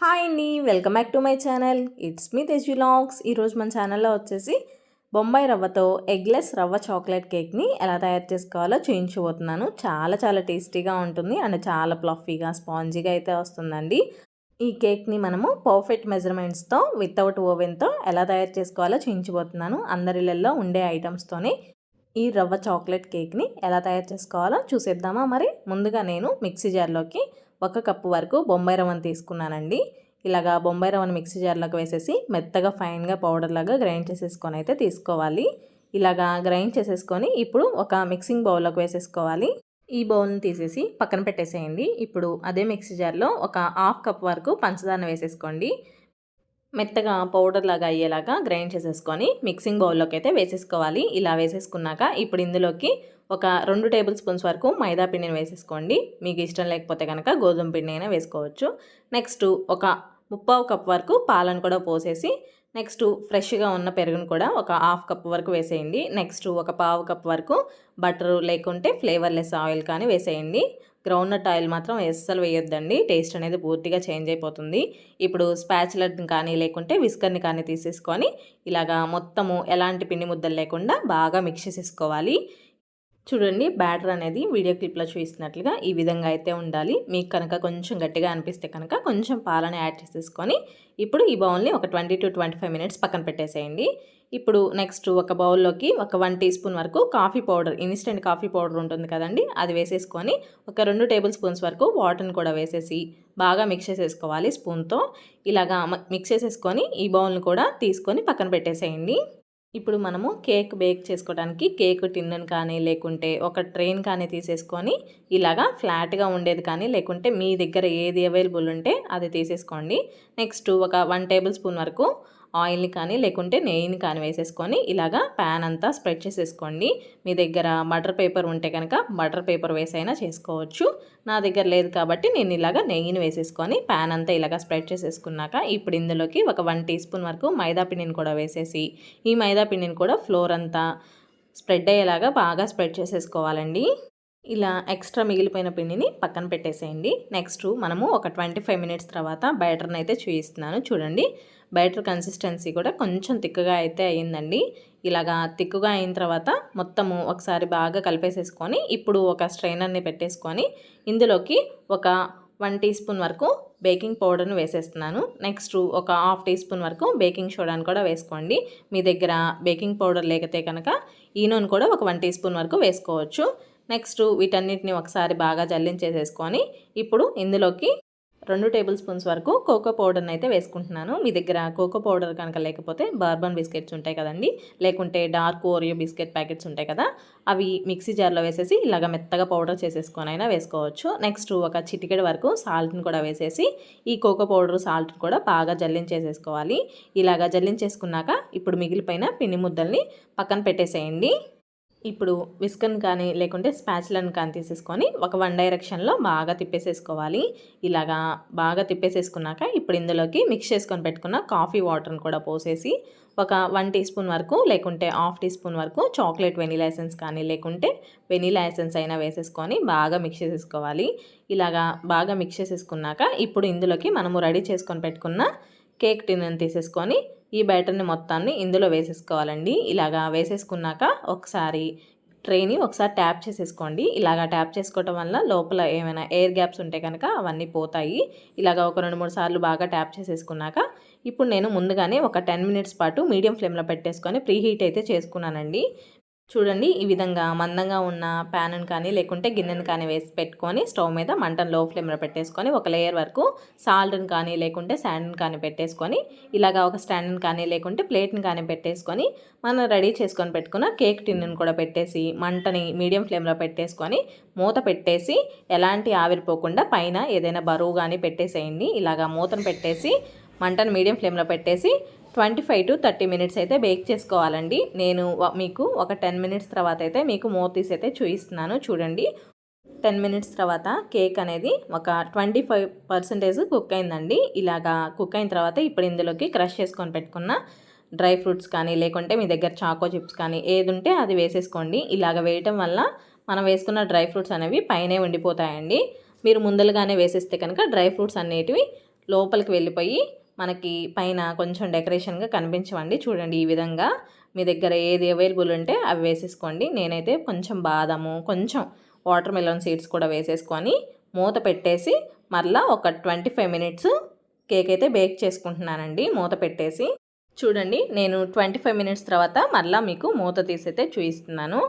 Hi అండి welcome back to my channel. It's me Tej vlogs ఈరోజు మన ఛానల్లో వచ్చేసి బొంబాయి రవ్వతో ఎగ్లెస్ రవ్వ చాక్లెట్ కేక్ని ఎలా తయారు చేసుకోవాలో చూయించబోతున్నాను. చాలా చాలా టేస్టీగా ఉంటుంది అండ్ చాలా ప్లఫీగా స్పాంజీగా అయితే వస్తుందండి. ఈ కేక్ని మనము పర్ఫెక్ట్ మెజర్మెంట్స్తో వితౌట్ ఓవెన్తో ఎలా తయారు చేసుకోవాలో చూయించబోతున్నాను. అందరిళ్ళల్లో ఉండే ఐటమ్స్తోనే ఈ రవ్వ చాక్లెట్ కేక్ని ఎలా తయారు చేసుకోవాలో చూసేద్దామా మరి? ముందుగా నేను మిక్సీ జార్లోకి ఒక కప్పు వరకు బొంబాయి రవ్వను తీసుకున్నానండి. ఇలాగా బొంబాయి రవ్వను మిక్సీ జార్లోకి వేసేసి మెత్తగా ఫైన్గా పౌడర్ లాగా గ్రైండ్ చేసేసుకొని అయితే తీసుకోవాలి. ఇలాగా గ్రైండ్ చేసేసుకొని ఇప్పుడు ఒక మిక్సింగ్ బౌల్లోకి వేసేసుకోవాలి. ఈ బౌల్ని తీసేసి పక్కన పెట్టేసేయండి. ఇప్పుడు అదే మిక్సీ జార్లో ఒక హాఫ్ కప్ వరకు పంచదార వేసేసుకోండి. మెత్తగా పౌడర్ లాగా అయ్యేలాగా గ్రైండ్ చేసేసుకొని మిక్సింగ్ బౌల్లోకి అయితే వేసేసుకోవాలి. ఇలా వేసేసుకున్నాక ఇప్పుడు ఇందులోకి ఒక రెండు టేబుల్ స్పూన్స్ వరకు మైదా పిండిని వేసేసుకోండి. మీకు ఇష్టం లేకపోతే కనుక గోధుమ పిండి అయినా వేసుకోవచ్చు. నెక్స్ట్ ఒక ముప్పావు కప్ వరకు పాలను కూడా పోసేసి నెక్స్ట్ ఫ్రెష్గా ఉన్న పెరుగును కూడా ఒక హాఫ్ కప్ వరకు వేసేయండి. నెక్స్ట్ ఒక పావు కప్ వరకు బటరు లేకుంటే ఫ్లేవర్లెస్ ఆయిల్ కానీ వేసేయండి. గ్రౌండ్నట్ ఆయిల్ మాత్రం అస్సలు వేయొద్దండి. టేస్ట్ అనేది పూర్తిగా చేంజ్ అయిపోతుంది. ఇప్పుడు స్పాచులర్ని కానీ లేకుంటే విస్కర్ని కానీ తీసేసుకొని ఇలాగా మొత్తము ఎలాంటి పిండి ముద్దలు లేకుండా బాగా మిక్స్ చేసేసుకోవాలి. చూడండి బ్యాటర్ అనేది వీడియో క్లిప్లో చూపిస్తున్నట్లుగా ఈ విధంగా అయితే ఉండాలి. మీకు కనుక కొంచెం గట్టిగా అనిపిస్తే కనుక కొంచెం పాలని యాడ్ చేసేసుకొని ఇప్పుడు ఈ బౌల్ని ఒక twenty to twenty five minutes పక్కన పెట్టేసేయండి. ఇప్పుడు నెక్స్ట్ ఒక బౌల్లోకి ఒక వన్ టీ స్పూన్ వరకు coffee powder instant coffee powder ఉంటుంది కదండి అది వేసేసుకొని ఒక రెండు టేబుల్ స్పూన్స్ వరకు వాటర్ని కూడా వేసేసి బాగా మిక్స్ చేసేసుకోవాలి స్పూన్తో. ఇలాగా మిక్స్ చేసేసుకొని ఈ బౌల్ని కూడా తీసుకొని పక్కన పెట్టేసేయండి. ఇప్పుడు మనము కేక్ బేక్ చేసుకోవడానికి కేక్ టిన్నను కానీ లేకుంటే ఒక ట్రైన్ కానీ తీసేసుకొని ఇలాగా ఫ్లాట్గా ఉండేది కానీ లేకుంటే మీ దగ్గర ఏది అవైలబుల్ ఉంటే అది తీసేసుకోండి. నెక్స్ట్ ఒక వన్ టేబుల్ స్పూన్ వరకు ఆయిల్ని కానీ లేకుంటే నెయ్యిని కానీ వేసేసుకొని ఇలాగా ప్యాన్ అంతా స్ప్రెడ్ చేసేసుకోండి. మీ దగ్గర బటర్ పేపర్ ఉంటే కనుక బటర్ పేపర్ వేసైనా చేసుకోవచ్చు. నా దగ్గర లేదు కాబట్టి నేను ఇలాగా నెయ్యిని వేసేసుకొని ప్యాన్ అంతా ఇలాగా స్ప్రెడ్ చేసేసుకున్నాక ఇప్పుడు ఇందులోకి ఒక వన్ టీ స్పూన్ వరకు మైదా పిండిని కూడా వేసేసి ఈ మైదా పిండిని కూడా ఫ్లోర్ అంతా స్ప్రెడ్ అయ్యేలాగా బాగా స్ప్రెడ్ చేసేసుకోవాలండి. ఇలా ఎక్స్ట్రా మిగిలిపోయిన పిండిని పక్కన పెట్టేసేయండి. నెక్స్ట్ మనము ఒక ట్వంటీ ఫైవ్ మినిట్స్ తర్వాత బ్యాటర్ని అయితే చూపిస్తున్నాను చూడండి బ్యాటర్ కన్సిస్టెన్సీ కూడా కొంచెం తిక్కుగా అయితే అయ్యిందండి. ఇలాగా తిక్కుగా అయిన తర్వాత మొత్తము ఒకసారి బాగా కలిపేసేసుకొని ఇప్పుడు ఒక స్ట్రైనర్ని పెట్టేసుకొని ఇందులోకి ఒక వన్ టీ స్పూన్ వరకు బేకింగ్ పౌడర్ని వేసేస్తున్నాను. నెక్స్ట్ ఒక హాఫ్ టీ స్పూన్ వరకు బేకింగ్ సోడాను కూడా వేసుకోండి. మీ దగ్గర బేకింగ్ పౌడర్ లేకపోతే కనుక ఈనోని కూడా ఒక వన్ టీ స్పూన్ వరకు వేసుకోవచ్చు. నెక్స్ట్ వీటన్నిటిని ఒకసారి బాగా జల్లించేసేసుకొని ఇప్పుడు ఇందులోకి రెండు టేబుల్ స్పూన్స్ వరకు కోకో పౌడర్ని అయితే వేసుకుంటున్నాను. మీ దగ్గర కోకో పౌడర్ కనుక లేకపోతే బార్బన్ బిస్కెట్స్ ఉంటాయి కదండి. లేకుంటే డార్క్ ఓరియో బిస్కెట్ ప్యాకెట్స్ ఉంటాయి కదా అవి మిక్సీ జార్లో వేసేసి ఇలాగ మెత్తగా పౌడర్ చేసేసుకొని అయినా వేసుకోవచ్చు. నెక్స్ట్ ఒక చిటికెడు వరకు సాల్ట్ని కూడా వేసేసి ఈ కోకో పౌడర్ సాల్ట్ కూడా బాగా జల్లించేసేసుకోవాలి. ఇలాగ జల్లించేసుకున్నాక ఇప్పుడు మిగిలిపోయిన పిండి ముద్దల్ని పక్కన పెట్టేసేయండి. ఇప్పుడు విస్కన్ కానీ లేకుంటే స్పాచ్లను కానీ తీసేసుకొని ఒక వన్ డైరెక్షన్లో బాగా తిప్పేసేసుకోవాలి. ఇలాగా బాగా తిప్పేసేసుకున్నాక ఇప్పుడు ఇందులోకి మిక్స్ చేసుకొని పెట్టుకున్న కాఫీ వాటర్ని కూడా పోసేసి ఒక వన్ టీ స్పూన్ వరకు లేకుంటే హాఫ్ టీ స్పూన్ వరకు చాక్లెట్ వెనీలా ఎసెన్స్ కానీ లేకుంటే వెనీలా ఎసెన్స్ అయినా వేసేసుకొని బాగా మిక్స్ చేసేసుకోవాలి. ఇలాగా బాగా మిక్స్ చేసేసుకున్నాక ఇప్పుడు ఇందులోకి మనము రెడీ చేసుకొని పెట్టుకున్న కేక్ టిన్ తీసేసుకొని ఈ బ్యాటర్ని మొత్తాన్ని ఇందులో వేసేసుకోవాలండి. ఇలాగా వేసేసుకున్నాక ఒకసారి ట్రేని ఒకసారి ట్యాప్ చేసేసుకోండి. ఇలాగా ట్యాప్ చేసుకోవటం వల్ల లోపల ఏమైనా ఎయిర్ గ్యాప్స్ ఉంటే కనుక అవన్నీ పోతాయి. ఇలాగా ఒక రెండు మూడు సార్లు బాగా ట్యాప్ చేసేసుకున్నాక ఇప్పుడు నేను ముందుగానే ఒక టెన్ మినిట్స్ పాటు మీడియం ఫ్లేమ్లో పెట్టేసుకొని ప్రీ హీట్ అయితే చేసుకున్నానండి. చూడండి ఈ విధంగా మందంగా ఉన్న ప్యాన్ను కానీ లేకుంటే గిన్నెను కానీ వేసి పెట్టుకొని స్టవ్ మీద మంటను లో ఫ్లేమ్లో పెట్టేసుకొని ఒక లేయర్ వరకు సాల్ట్ని కానీ లేకుంటే శాండ్ని కానీ పెట్టేసుకొని ఇలాగా ఒక స్టాండ్ని కానీ లేకుంటే ప్లేట్ని కానీ పెట్టేసుకొని మనం రెడీ చేసుకొని పెట్టుకున్న కేక్ టిన్నును కూడా పెట్టేసి మంటని మీడియం ఫ్లేమ్లో పెట్టేసుకొని మూత పెట్టేసి ఎలాంటి ఆవిరిపోకుండా పైన ఏదైనా బరువు కానీ పెట్టేసేయండి. ఇలాగా మూతను పెట్టేసి మంటను మీడియం ఫ్లేమ్లో పెట్టేసి twenty five to thirty minutes అయితే బేక్ చేసుకోవాలండి. నేను మీకు ఒక టెన్ మినిట్స్ తర్వాత అయితే మీకు మోతీస్ అయితే చూపిస్తున్నాను. చూడండి. టెన్ మినిట్స్ తర్వాత కేక్ అనేది ఒక ట్వంటీ ఫైవ్ పర్సెంటేజ్ కుక్ అయిందండి. ఇలాగా కుక్ అయిన తర్వాత ఇప్పుడు ఇందులోకి క్రష్ చేసుకొని పెట్టుకున్న డ్రై ఫ్రూట్స్ కానీ లేకుంటే మీ దగ్గర చాకో చిప్స్ కానీ ఏది ఉంటే అది వేసేసుకోండి. ఇలాగ వేయటం వల్ల మనం వేసుకున్న డ్రై ఫ్రూట్స్ అనేవి పైనే ఉండిపోతాయండి. మీరు ముందలుగానే వేసేస్తే కనుక డ్రై ఫ్రూట్స్ అనేటివి లోపలికి వెళ్ళిపోయి మనకి పైన కొంచెం డెకరేషన్గా కనిపించవండి. చూడండి ఈ విధంగా మీ దగ్గర ఏది అవైలబుల్ ఉంటే అవి వేసేసుకోండి. నేనైతే కొంచెం బాదము కొంచెం వాటర్ మెలన్ సీడ్స్ కూడా వేసేసుకొని మూత పెట్టేసి మరలా ఒక ట్వంటీ ఫైవ్ మినిట్స్ కేక్ అయితే బేక్ చేసుకుంటున్నానండి. మూత పెట్టేసి చూడండి నేను ట్వంటీ ఫైవ్ మినిట్స్ తర్వాత మరలా మీకు మూత తీసైతే చూపిస్తున్నాను.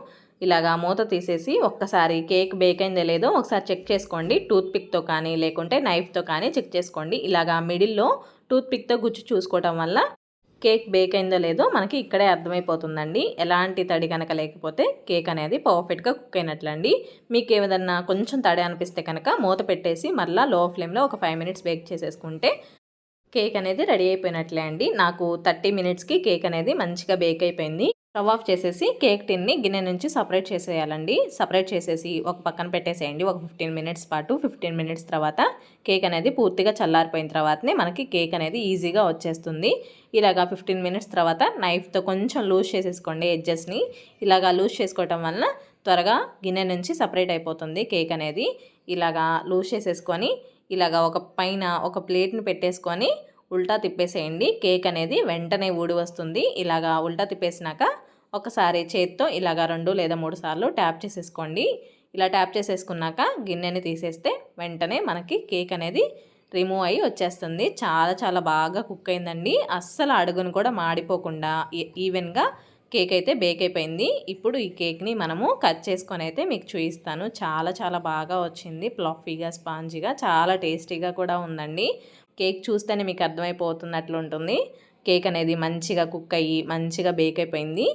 ఇలాగా మూత తీసేసి ఒక్కసారి కేక్ బేక్ అయిందో లేదో ఒకసారి చెక్ చేసుకోండి. టూత్ పిక్తో కానీ లేకుంటే నైఫ్తో కానీ చెక్ చేసుకోండి. ఇలాగా మిడిల్లో టూత్పిక్తో గుచ్చి చూసుకోవటం వల్ల కేక్ బేక్ అయిందో లేదో మనకి ఇక్కడే అర్థమైపోతుందండి. ఎలాంటి తడి కనుక లేకపోతే కేక్ అనేది పర్ఫెక్ట్గా కుక్ అయినట్లండి. మీకు ఏదన్నా కొంచెం తడి అనిపిస్తే కనుక మూత పెట్టేసి మళ్ళీ లో ఫ్లేమ్లో ఒక ఫైవ్ మినిట్స్ బేక్ చేసేసుకుంటే కేక్ అనేది రెడీ అయిపోయినట్లే అండి. నాకు థర్టీ మినిట్స్కి కేక్ అనేది మంచిగా బేక్ అయిపోయింది. స్టవ్ ఆఫ్ చేసేసి కేక్ టిన్ని గిన్నె నుంచి సపరేట్ చేసేయాలండి. సపరేట్ చేసేసి ఒక పక్కన పెట్టేసేయండి. ఒక ఫిఫ్టీన్ మినిట్స్ పాటు ఫిఫ్టీన్ మినిట్స్ తర్వాత కేక్ అనేది పూర్తిగా చల్లారిపోయిన తర్వాతనే మనకి కేక్ అనేది ఈజీగా వచ్చేస్తుంది. ఇలాగా ఫిఫ్టీన్ మినిట్స్ తర్వాత నైఫ్తో కొంచెం లూజ్ చేసేసుకోండి ఎడ్జెస్ని. ఇలాగా లూజ్ చేసుకోవటం వలన త్వరగా గిన్నె నుంచి సపరేట్ అయిపోతుంది కేక్ అనేది ఇలాగా లూజ్ చేసేసుకొని ఇలాగా ఒక పైన ఒక ప్లేట్ని పెట్టేసుకొని ఉల్టా తిప్పేసేయండి. కేక్ అనేది వెంటనే ఊడి వస్తుంది. ఇలాగా ఉల్టా తిప్పేసినాక ఒకసారి చేత్తో ఇలాగా రెండు లేదా మూడు సార్లు ట్యాప్ చేసేసుకోండి. ఇలా ట్యాప్ చేసేసుకున్నాక గిన్నెని తీసేస్తే వెంటనే మనకి కేక్ అనేది రిమూవ్ అయ్యి వచ్చేస్తుంది. చాలా చాలా బాగా కుక్ అయిందండి. అస్సలు అడుగును కూడా మాడిపోకుండా ఈవెన్గా కేక్ అయితే బేక్ అయిపోయింది ఇప్పుడు ఈ కేక్ని మనము కట్ చేసుకొని అయితే మీకు చూపిస్తాను చాలా చాలా బాగా వచ్చింది. ప్లఫీగా స్పాంజీగా చాలా టేస్టీగా కూడా ఉందండి. కేక్ చూస్తేనే మీకు అర్థమైపోతున్నట్లు ఉంటుంది. కేక్ అనేది మంచిగా కుక్ అయ్యి మంచిగా బేక్ అయిపోయింది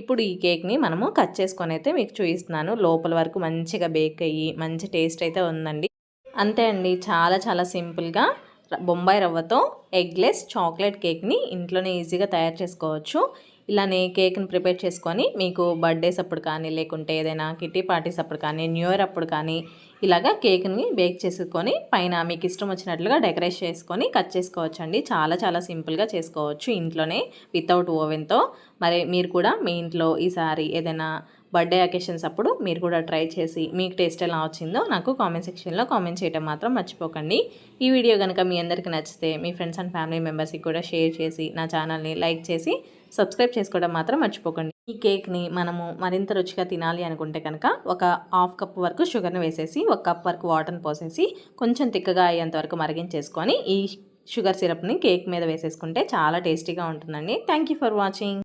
ఇప్పుడు ఈ కేక్ని మనము కట్ చేసుకొని అయితే మీకు చూపిస్తున్నాను లోపల వరకు మంచిగా బేక్ అయ్యి మంచి టేస్ట్ అయితే ఉందండి. అంతే అండి. చాలా చాలా సింపుల్గా బొంబాయి రవ్వతో ఎగ్లెస్ చాక్లెట్ కేక్ని ఇంట్లోనే ఈజీగా తయారు చేసుకోవచ్చు. ఇలానే కేక్ని ప్రిపేర్ చేసుకొని మీకు బర్త్డేస్ అప్పుడు కానీ లేకుంటే ఏదైనా కిటీ పార్టీస్ అప్పుడు కానీ న్యూ ఇయర్ అప్పుడు కానీ ఇలాగా కేక్ని బేక్ చేసుకొని పైన మీకు ఇష్టం వచ్చినట్లుగా డెకరేట్ చేసుకొని కట్ చేసుకోవచ్చు అండి చాలా చాలా సింపుల్గా చేసుకోవచ్చు ఇంట్లోనే వితౌట్ ఓవెన్తో. మరి మీరు కూడా మీ ఇంట్లో ఈసారి ఏదైనా బర్త్డే అకేషన్స్ అప్పుడు మీరు కూడా ట్రై చేసి మీకు టేస్ట్ ఎలా వచ్చిందో నాకు కామెంట్ సెక్షన్లో కామెంట్ చేయడం మాత్రం మర్చిపోకండి. ఈ వీడియో కనుక మీ అందరికీ నచ్చితే మీ ఫ్రెండ్స్ అండ్ ఫ్యామిలీ మెంబర్స్కి కూడా షేర్ చేసి నా ఛానల్ని లైక్ చేసి సబ్స్క్రైబ్ చేసుకోవడం మాత్రం మర్చిపోకండి. ఈ కేక్ని మనము మరింత రుచిగా తినాలి అనుకుంటే కనుక ఒక హాఫ్ కప్ వరకు షుగర్ని వేసేసి ఒక కప్ వరకు వాటర్ని పోసేసి కొంచెం తిక్కగా అయ్యేంత వరకు మరిగించేసుకొని ఈ షుగర్ సిరప్ని కేక్ మీద వేసేసుకుంటే చాలా టేస్టీగా ఉంటుందండి. Thank for watching.